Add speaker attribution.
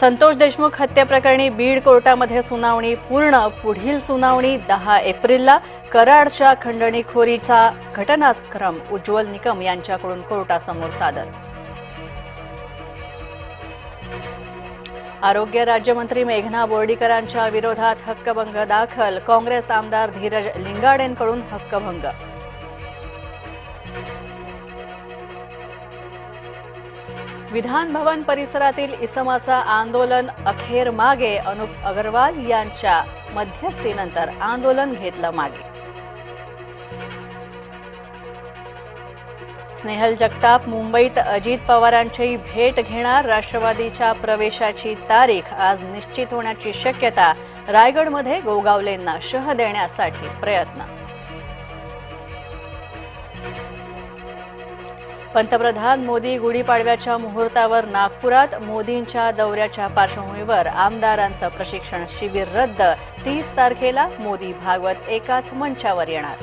Speaker 1: संतोष देशमुख हत्येप्रकरणी बीड कोर्टामध्ये सुनावणी पूर्ण. पुढील सुनावणी दहा एप्रिलला. कराडच्या खंडणीखोरीचा घटनाक्रम. उज्ज्वल निकम यांच्याकडून कोर्टासमोर सादर. आरोग्य राज्यमंत्री मेघना बोर्डीकरांच्या विरोधात हक्कभंग दाखल. काँग्रेस आमदार धीरज लिंगाडेंकडून हक्कभंग. विधान भवन परिसरातील इसमाचा आंदोलन अखेर मागे अनुप अगरवाल यांच्या मध्यस्थीनंतर आंदोलन घेतलं मागे. स्नेहल जगताप मुंबईत अजित पवारांची भेट घेणार राष्ट्रवादीच्या प्रवेशाची तारीख आज निश्चित होण्याची शक्यता रायगडमध्ये गोगावलेंना शह देण्यासाठी प्रयत्न पंतप्रधान मोदी गुढीपाडव्याच्या मुहूर्तावर नागपुरात मोदींच्या दौऱ्याच्या पार्श्वभूमीवर आमदारांचं प्रशिक्षण शिबिर रद्द. तीस तारखेला मोदी भागवत एकाच मंचावर येणार.